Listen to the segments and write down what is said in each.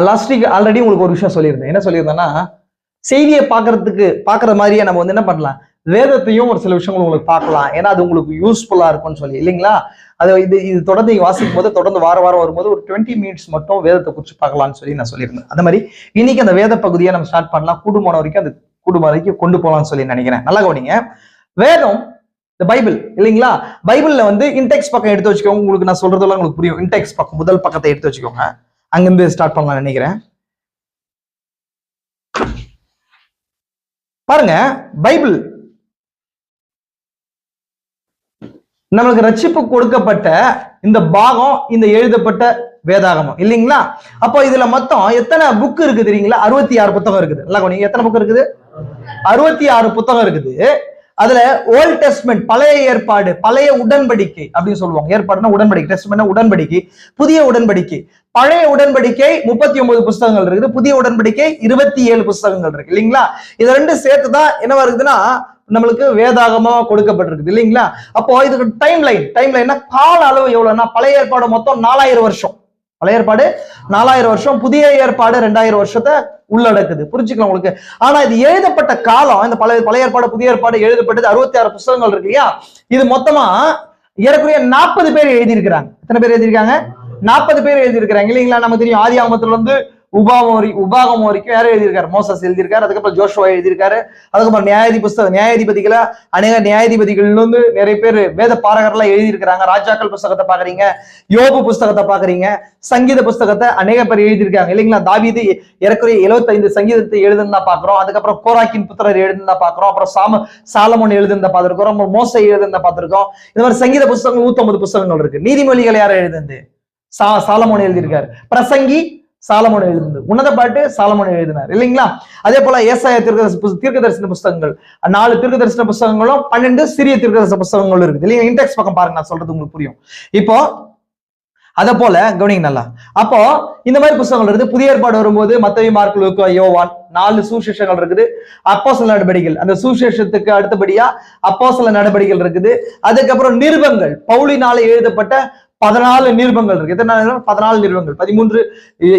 Last week already உங்களுக்கு ஒரு விஷயம் சொல்லியிருந்தேன். என்ன சொல்லியிருந்தேன்னா செய்தியை பார்க்கறதுக்கு பார்க்குற மாதிரியே நம்ம வந்து என்ன பண்ணலாம்? வேதத்தையும் ஒரு சில விஷயங்கள் உங்களுக்கு பார்க்கலாம். ஏன்னா அது உங்களுக்கு யூஸ்ஃபுல்லா இருக்கும்னு சொல்லி. இல்லைங்களா? அது இது இது தொடர்ந்து நீங்க வாசிக்கும் போது தொடர்ந்து வார வாரம் வரும்போது ஒரு டுவெண்ட்டி மினிட்ஸ் மட்டும் வேதத்தை குறித்து பார்க்கலாம்னு சொல்லி நான் சொல்லியிருந்தேன். அந்த மாதிரி இன்னைக்கு அந்த வேத பகுதியை நம்ம ஸ்டார்ட் பண்ணலாம். கூடுமான வரைக்கும் அந்த குடும்பம் வரைக்கும் கொண்டு போகலாம்னு சொல்லி நினைக்கிறேன். நல்லா கவனிங்க. வேதம் இந்த பைபிள் இல்லைங்களா? பைபிள்ல வந்து இன்டெக்ஸ் பக்கம் எடுத்து வச்சுக்கோங்க. உங்களுக்கு நான் சொல்றதெல்லாம் உங்களுக்கு புரியும். இன்டெக்ஸ் பக்கம் முதல் பக்கத்தை எடுத்து வச்சுக்கோங்க. அங்கிருந்து ஸ்டார்ட் பண்ணலாம் நினைக்கிறேன். பாருங்க பைபிள். நம்மளுக்கு ரட்சிப்பு கொடுக்கப்பட்ட இந்த பாகம் இந்த எழுதப்பட்ட வேதாகமம். இல்லைங்களா? அப்போ இதுல மொத்தம் எத்தனை புக் இருக்கு தெரியுங்களா? அறுபத்தி ஆறு புத்தகம் இருக்குது. நல்லா எத்தனை புக் இருக்குது? அறுபத்தி ஆறு புத்தகம் இருக்குது. அதுல ஓல்ட் டெஸ்ட்மெண்ட் பழைய ஏற்பாடு பழைய உடன்படிக்கை அப்படின்னு சொல்லுவாங்க. ஏற்பாடுனா உடன்படிக்கை டெஸ்ட்மெண்ட் உடன்படிக்கை புதிய உடன்படிக்கை. பழைய உடன்படிக்கை முப்பத்தி ஒன்பது புஸ்தகங்கள் இருக்குது புதிய உடன்படிக்கை இருபத்தி ஏழு புஸ்தகங்கள் இருக்கு இல்லைங்களா? இது ரெண்டு சேர்த்து தான் என்ன வருதுன்னா நம்மளுக்கு வேதாகமா கொடுக்கப்பட்டிருக்குது இல்லைங்களா? அப்போ இதுக்கு டைம் லைன் டைம் லைன்னா கால அளவு எவ்வளவுன்னா பழைய ஏற்பாடு மொத்தம் நாலாயிரம் வருஷம். பழைய ஏற்பாடு நாலாயிரம் வருஷம் புதிய ஏற்பாடு ரெண்டாயிரம் வருஷத்தை உள்ளடக்குது. புரிஞ்சுக்கலாம் உங்களுக்கு? ஆனா இது எழுதப்பட்ட காலம் இந்த பழைய பழைய ஏற்பாடு புதிய ஏற்பாடு எழுதப்பட்டது அறுபத்தி ஆறு புத்தகங்கள் இருக்கு இல்லையா? இது மொத்தமா ஏறக்குறைய நாற்பது பேர் எழுதியிருக்கிறாங்க. எத்தனை பேர் எழுதியிருக்காங்க? நாற்பது பேர் எழுதியிருக்கிறாங்க. இல்லைங்களா? நமக்கு தெரியும் ஆதி ஆகமத்துல இருந்து உபாமோரி உபாகம் வரைக்கும் யாரும் எழுதியிருக்காரு. மோசஸ் எழுதியிருக்காரு. அதுக்கப்புறம் ஜோஷுவா எழுதியிருக்காரு. அதுக்கப்புறம் நியாயாதி புஸ்தகம். நியாயாதிபதிகள அநேக நியாயாதிபதிகள் வந்து நிறைய பேர் வேத பாரகர்லாம் எழுதியிருக்கிறாங்க. ராஜாக்கள் புஸ்தகத்தை பாக்குறீங்க யோபு புஸ்தகத்தை பாக்குறீங்க சங்கீத புஸ்தகத்தை அநேக பேர் எழுதியிருக்காங்க. இல்லைங்களா? தாவீது ஏறக்குறைய 75 சங்கீதத்தை எழுதுனா பாக்குறோம் அதுக்கப்புறம் கோராக்கின் புத்திரர் எழுதுனா பாக்குறோம் அப்புறம் சாம சாலமோன் எழுதுனத பார்த்திருக்கோம் அப்புறம் மோசை எழுதுனத பார்த்திருக்கோம் இந்த மாதிரி சங்கீத புஸ்தகங்கள் 150 புஸ்தகங்கள் இருக்கு. நீதிமொழிகள் யார் எழுதுனது? சா சாலமோன் எழுதியிருக்காரு. பிரசங்கி சாலமோன் எழுதுனது. உன்னத பாட்டு சாலமோன் எழுதினார். இல்லைங்களா? அதே போல ஏசாய தீர்க்க தரிசன புஸ்தகங்கள். நாலு தீர்க்க தரிசன புஸ்தகங்களும் பன்னெண்டு சிறிய தீர்க்கதரிசன புஸ்தகங்களும் இருக்குது. இல்லைங்க இன்டெக்ஸ் பக்கம் பாருங்க நான் சொல்றது உங்களுக்கு புரியும். இப்போ அத போல கவனிங்க நல்லா. அப்போ இந்த மாதிரி புஸ்தகங்கள் இருக்குது. புதிய ஏற்பாடு வரும்போது மத்தவி மார்க் லூக்கா யோவான் நாலு சுவிசேஷங்கள் இருக்குது. அப்போ சில நடவடிக்கைகள். அந்த சுவிசேஷத்துக்கு அடுத்தபடியா அப்போ சில நடவடிக்கைகள் இருக்குது. அதுக்கப்புறம் நிருபங்கள். பவுலினால எழுதப்பட்ட பதினாலு நிருபங்கள் இருக்கு. எத்தனை பதினாலு நிருபங்கள். பதிமூன்று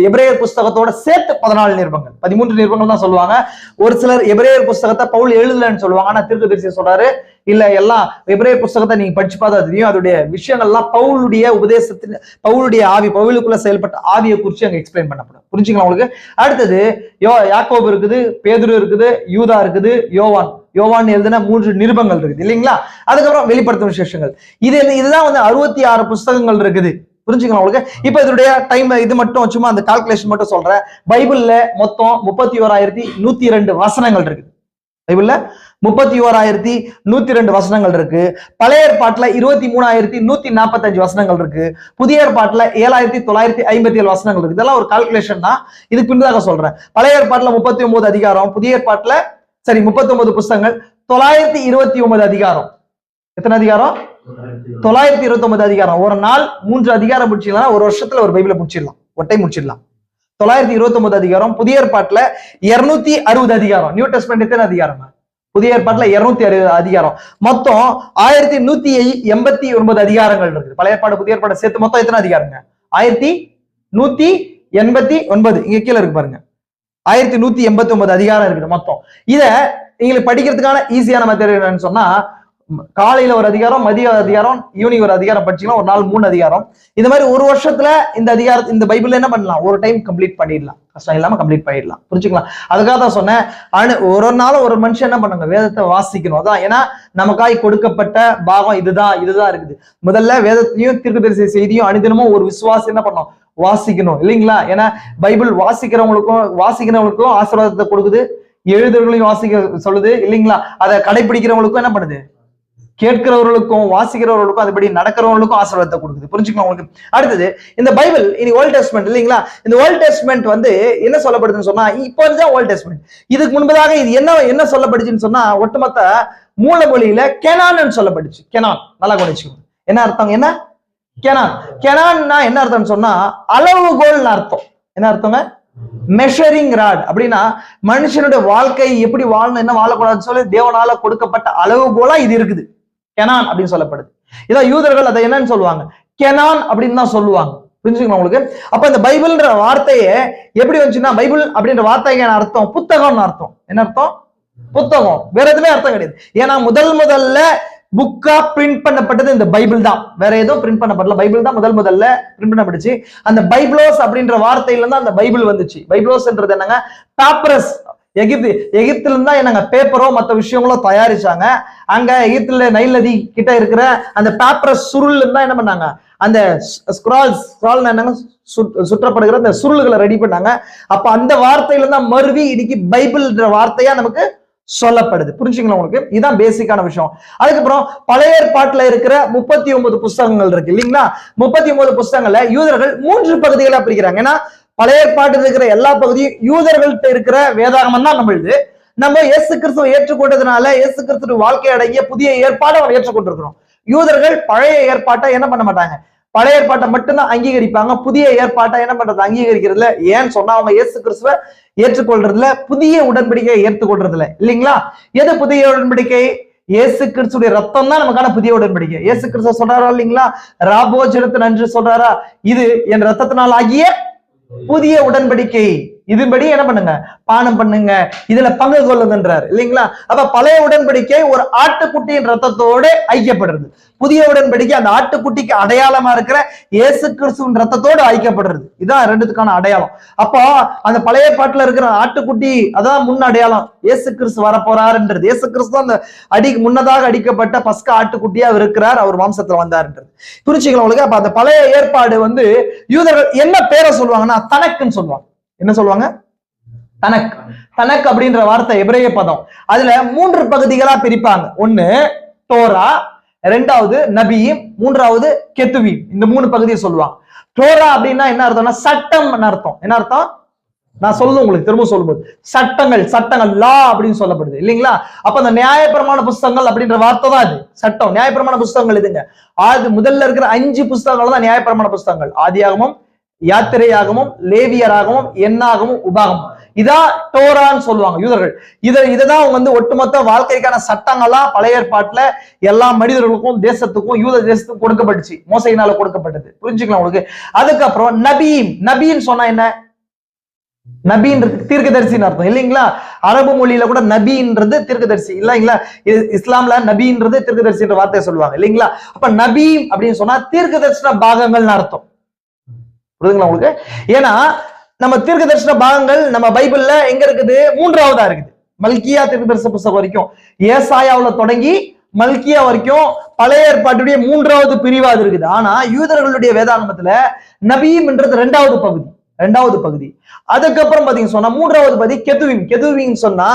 எபிரேயர் புஸ்தகத்தோட சேர்த்து பதினாலு நிருபங்கள். பதிமூன்று நிருபங்கள் தான் சொல்லுவாங்க. ஒரு சிலர் எபிரேயர் புஸ்தகத்தை பவுல் எழுதலன்னு சொல்லுவாங்க. ஆனா தீர்க்கதரிசி சொல்றாரு இல்ல எல்லாம் எபிரேயர் புஸ்தகத்தை நீங்க படிச்சு பார்த்தா தெரியும். அதோடைய விஷயங்கள்லாம் பவுலுடைய உபதேசத்தின் பவுலுடைய ஆவி பவுலுக்குள்ள செயல்பட்ட ஆவியை குறிச்சு அங்க எக்ஸ்பிளைன் பண்ணப்படும். புரிஞ்சுக்கலாம் உங்களுக்கு? அடுத்தது யோ யாக்கோபு இருக்குது பேதுரு இருக்குது யூதா இருக்குது யோவான் யோவான் எழுதின மூன்று நிருபங்கள் இருக்குது இல்லைங்களா? அதுக்கப்புறம் வெளிப்படுத்தும் விசேஷங்கள். இது இதுதான் வந்து அறுபத்தி ஆறு புஸ்தகங்கள் இருக்குது. புரிஞ்சுக்கணும் உங்களுக்கு? இப்ப இதனுடைய டைம் இது மட்டும் சும்மா அந்த கால்குலேஷன் மட்டும் சொல்றேன். பைபிள்ல மொத்தம் முப்பத்தி ஓராயிரத்தி நூத்தி ரெண்டு வசனங்கள் இருக்குது. பைபிள்ல முப்பத்தி ஓராயிரத்தி நூத்தி ரெண்டு வசனங்கள் இருக்கு. பழைய ஏற்பாட்டுல இருபத்தி மூணாயிரத்தி நூத்தி நாற்பத்தஞ்சு வசனங்கள் இருக்கு. புதிய ஏற்பாட்டுல ஏழாயிரத்தி தொள்ளாயிரத்தி ஐம்பத்தி ஏழு வசனங்கள் இருக்கு. இதெல்லாம் ஒரு கால்குலேஷன் தான். இதுக்கு பின்னதாக சொல்றேன். பழைய ஏற்பாட்டுல முப்பத்தி ஒன்பது அதிகாரம் புதிய ஏற்பாட்டுல சரி முப்பத்தொன்பது புஸ்தங்கள் புஸ்தகங்கள். தொள்ளாயிரத்தி இருபத்தி ஒன்பது அதிகாரம். எத்தனை அதிகாரம்? தொள்ளாயிரத்தி இருபத்தி ஒன்பது அதிகாரம். ஒரு நாள் மூன்று அதிகாரம் முடிச்சிடலாம் ஒரு வருஷத்துல ஒரு பைபிளை முடிச்சிடலாம். ஒட்டை முடிச்சிடலாம். தொள்ளாயிரத்தி இருபத்தி ஒன்பது அதிகாரம். புதிய ஏற்பாட்டுல இருநூத்தி அறுபது அதிகாரம். நியூ டெஸ்ட்மெண்ட் எத்தனை அதிகாரம்? புதிய ஏற்பாட்டுல இருநூத்தி அறுபது அதிகாரம். மொத்தம் ஆயிரத்தி நூத்தி எண்பத்தி ஒன்பது அதிகாரங்கள் இருக்குது. பழைய ஏற்பாடு புதிய ஏற்பாடு சேர்த்து மொத்தம் எத்தனை அதிகாரங்க? ஆயிரத்தி நூத்தி எண்பத்தி ஒன்பது. இங்க கீழே இருக்கு பாருங்க. ஆயிரத்தி நூத்தி எண்பத்தி ஒன்பது அதிகாரம் இருக்குது மொத்தம். இத எங்களுக்கு படிக்கிறதுக்கான ஈஸியான மெத்தட் என்னன்னு சொன்னா காலையில ஒரு அதிகாரம் மதிய ஒரு அதிகாரம் ஈவினிங் ஒரு அதிகாரம் படிச்சீங்கன்னா ஒரு நாள் மூணு அதிகாரம். இந்த மாதிரி ஒரு வருஷத்துல இந்த அதிகாரம் இந்த பைபிள் என்ன பண்ணலாம்? ஒரு டைம் கம்ப்ளீட் பண்ணிடலாம். கஷ்டம் இல்லாம கம்ப்ளீட் பண்ணிடலாம். புரிஞ்சுக்கலாம்? அதுக்காக தான் சொன்னேன். அணு ஒரு ஒரு நாளும் ஒரு மனுஷன் என்ன பண்ணுங்க? வேதத்தை வாசிக்கணும். அதான் ஏன்னா நமக்காய் கொடுக்கப்பட்ட பாகம் இதுதான் இதுதான் இருக்குது. முதல்ல வேதத்தையும் தீர்க்கதரிசி செய்தியும் அனுதினமும் ஒரு விசுவாசம் என்ன பண்ணும்? வாசிக்கணும். இல்லைங்களா? ஏன்னா பைபிள் வாசிக்கிறவங்களுக்கும் வாசிக்கிறவங்களுக்கும் ஆசீர்வாதத்தை கொடுக்குது. எழுதுறவங்களையும் வாசிக்க சொல்லுது. இல்லைங்களா? அதை கடைபிடிக்கிறவங்களுக்கும் என்ன பண்ணுது? கேட்கிறவர்களுக்கும் வாசிக்கிறவர்களுக்கும் அதுபடி நடக்கிறவங்களுக்கும் ஆசீர்வாதத்தை கொடுக்குது. புரிஞ்சுக்கலாம் உங்களுக்கு? அடுத்தது இந்த பைபிள் இனி ஓல்ட் டெஸ்ட்மெண்ட் இல்லைங்களா? இந்த ஓல்ட் டெஸ்ட்மெண்ட் வந்து என்ன சொல்லப்படுதுன்னு சொன்னா இப்போ தான் ஓல்ட் டெஸ்ட்மெண்ட் இதுக்கு முன்பதாக இது என்ன என்ன சொல்லப்படுச்சுன்னு சொன்னா ஒட்டுமொத்த மூல மொழியில கெனான்னு சொல்லப்படுச்சு. கெனான் நல்லா கொண்டு என்ன அர்த்தம்? என்ன? கெனான். கெனான்னா என்ன அர்த்தம்னு சொன்னா அளவுகோல்னு அர்த்தம். என்ன அர்த்தங்க? மெஷரிங் ராட் அப்படின்னா மனுஷனுடைய வாழ்க்கை எப்படி வாழணும் என்ன வாழக்கூடாதுன்னு சொல்லி தேவனால கொடுக்கப்பட்ட அளவுகோலா இது இருக்குது. கெனான் அப்படின்னு சொல்லப்படுது. இதான் யூதர்கள் அதை என்னன்னு சொல்லுவாங்க? கெனான் அப்படின்னு தான் சொல்லுவாங்க. புரிஞ்சுக்கணும் உங்களுக்கு? அப்ப இந்த பைபிள்ன்ற வார்த்தையே எப்படி வந்துச்சுன்னா பைபிள் அப்படின்ற வார்த்தைக்கு என்ன அர்த்தம்? புத்தகம்னு அர்த்தம். என்ன அர்த்தம்? புத்தகம். வேற எதுவுமே அர்த்தம் கிடையாது. ஏன்னா முதல் முதல்ல புக்கா பிரிண்ட் பண்ணப்பட்டது இந்த பைபிள் தான். வேற எதுவும் பிரிண்ட் பண்ணப்படல. பைபிள் தான் முதல் முதல்ல பிரிண்ட் பண்ணப்பட்டுச்சு. அந்த பைபிளோஸ் அப்படின்ற வார்த்தையில தான் அந்த பைபிள் வந்துச்சு. பைபிளோஸ்ன்றது என்னங்க? பேப்பரஸ் எகிப்து எகிப்துல இருந்தா என்னங்க பேப்பரோ மற்ற விஷயங்களோ தயாரிச்சாங்க. அங்க எகிப்துல நைல் நதி கிட்ட இருக்கிற அந்த பேப்பர் சுருள் இருந்தா என்ன பண்ணாங்க? அந்த ஸ்க்ரால் ஸ்க்ரால் என்னங்க? சுற்றப்படுகிற அந்த சுருள்களை ரெடி பண்ணாங்க. அப்ப அந்த வார்த்தையில தான் மருவி இன்னைக்கு பைபிள்ன்ற வார்த்தையா நமக்கு சொல்லப்படுது. புரிஞ்சுங்களா உங்களுக்கு? இதுதான் பேசிக்கான விஷயம். அதுக்கப்புறம் பழைய ஏற்பாட்டுல இருக்கிற முப்பத்தி ஒன்பது புஸ்தகங்கள் இருக்கு இல்லைங்களா? முப்பத்தி ஒன்பது புஸ்தகங்கள்ல யூதர்கள் மூன்று பகுதிகளா பிரிக்கிறாங்க. ஏன்னா பழைய ஏற்பாட்டில் இருக்கிற எல்லா பகுதியும் யூதர்கள்ட்ட இருக்கிற வேதாகமம் தான் நம்மளுது நம்ம இயேசு கிறிஸ்துவை ஏற்றுக்கொண்டதுனால இயேசு கிறிஸ்துவ வாழ்க்கை அடங்கிய புதிய ஏற்பாடை அவர் ஏற்றுக்கொண்டிருக்கிறோம். யூதர்கள் பழைய ஏற்பாட்டை என்ன பண்ண மாட்டாங்க? பழைய ஏற்பாட்டை மட்டும்தான் அங்கீகரிப்பாங்க. புதிய ஏற்பாட்டை என்ன பண்றது? அங்கீகரிக்கிறதுல ஏன்னு சொன்னா அவங்க இயேசு கிறிஸ்துவ ஏற்றுக்கொள்றதுல புதிய உடன்படிக்கையை ஏற்றுக்கொள்றதுல இல்லைங்களா? எது புதிய உடன்படிக்கை? இயேசு கிறிஸ்துடைய ரத்தம் தான் நமக்கான புதிய உடன்படிக்கை. இயேசு கிறிஸ்துவ சொல்றாரா இல்லைங்களா? ராபோஜனத்து நன்று சொல்றாரா? இது என் ரத்தத்தினால் ஆகிய புதிய உடன்படிக்கை இதுபடி என்ன பண்ணுங்க? பானம் பண்ணுங்க. இதுல பங்கு கொள்ளுதுன்றார். இல்லைங்களா? அப்ப பழைய உடன்படிக்கை ஒரு ஆட்டுக்குட்டியின் ரத்தத்தோடு ஐக்கியப்படுறது புதிய உடன்படிக்கை அந்த ஆட்டுக்குட்டிக்கு அடையாளமா இருக்கிற இயேசு கிறிஸ்துவின் ரத்தத்தோடு ஐக்கியப்படுறது இதான் ரெண்டுத்துக்கான அடையாளம். அப்போ அந்த பழைய பாட்டுல இருக்கிற ஆட்டுக்குட்டி அதான் முன் அடையாளம். இயேசு கிறிஸ்து வரப்போறாருன்றது. இயேசு கிறிஸ்து அந்த அடி முன்னதாக அடிக்கப்பட்ட பஸ்கா ஆட்டுக்குட்டியா இருக்கிறார். அவர் மாம்சத்துல வந்தாருன்றது. புரிச்சுக்கலாம் உங்களுக்கு? அப்ப அந்த பழைய ஏற்பாடு வந்து யூதர்கள் என்ன பேரை சொல்லுவாங்கன்னா? தனக்குன்னு சொல்லுவாங்க. என்ன சொல்லுவாங்க? தனக். தனக் அப்படின்ற வார்த்தை எபிரேய பதம். அதுல மூன்று பகுதிகளா பிரிப்பாங்க. ஒண்ணு தோரா. ரெண்டாவது நபியும். மூன்றாவது கெத்துவி இந்த மூணு பகுதியை சொல்லுவாங்க. தோரா அப்படின்னா என்ன அர்த்தம்னா சட்டம் அர்த்தம். என்ன அர்த்தம்? நான் சொல்லுவேன் உங்களுக்கு திரும்ப சொல்லும்போது. சட்டங்கள் சட்டங்கள் லா அப்படின்னு சொல்லப்படுது. இல்லைங்களா? அப்ப அந்த நியாயப்பிரமாண புஸ்தகங்கள் அப்படின்ற வார்த்தை தான் அது. சட்டம். நியாயப்பிரமாண புஸ்தகங்கள் இதுங்க அது முதல்ல இருக்கிற அஞ்சு புஸ்தகங்கள் தான் நியாயப்பிரமாண புஸ்தகங்கள். ஆதியாகமும் யாத்திரையாகவும் லேவியராகவும் எண்ணாகவும் உபாகமும். இதான் டோரான்னு சொல்லுவாங்க யூதர்கள். இதை இதுதான் அவங்க வந்து ஒட்டுமொத்த வாழ்க்கைக்கான சட்டங்களா பழைய ஏற்பாட்டுல எல்லா மனிதர்களுக்கும் தேசத்துக்கும் யூத தேசத்துக்கும் கொடுக்கப்பட்டுச்சு. மோசையினால கொடுக்கப்பட்டது. புரிஞ்சுக்கலாம் உங்களுக்கு? அதுக்கப்புறம் நபீம். நபீன்னு சொன்னா என்ன? நபின்றது தீர்க்கதரிசின்னு அர்த்தம். இல்லைங்களா? அரபு மொழியில கூட நபின்றது தீர்க்கதரிசி. இல்லைங்களா? இஸ்லாம்ல நபின்றது தீர்க்கதரிசின்ற வார்த்தையை சொல்லுவாங்க. இல்லைங்களா? அப்ப நபீம் அப்படின்னு சொன்னா தீர்க்கதரிசன பாகங்கள்னு அர்த்தம். புரியுதுங்களா உங்களுக்கு? ஏன்னா நம்ம தீர்க்க தரிசன பாகங்கள் நம்ம பைபிள்ல எங்க இருக்குது? மூன்றாவதா இருக்குது. மல்கியா தீர்க்க தரிசன புஸ்தகம் வரைக்கும். ஏசாயாவுல தொடங்கி மல்கியா வரைக்கும் பழைய ஏற்பாட்டுடைய மூன்றாவது பிரிவா அது இருக்குது. ஆனா யூதர்களுடைய வேதாகமத்துல நபீம்ன்றது ரெண்டாவது பகுதி. ரெண்டாவது பகுதி. அதுக்கப்புறம் பாத்தீங்க சொன்னா மூன்றாவது பகுதி கெதுவின். கெதுவின் சொன்னா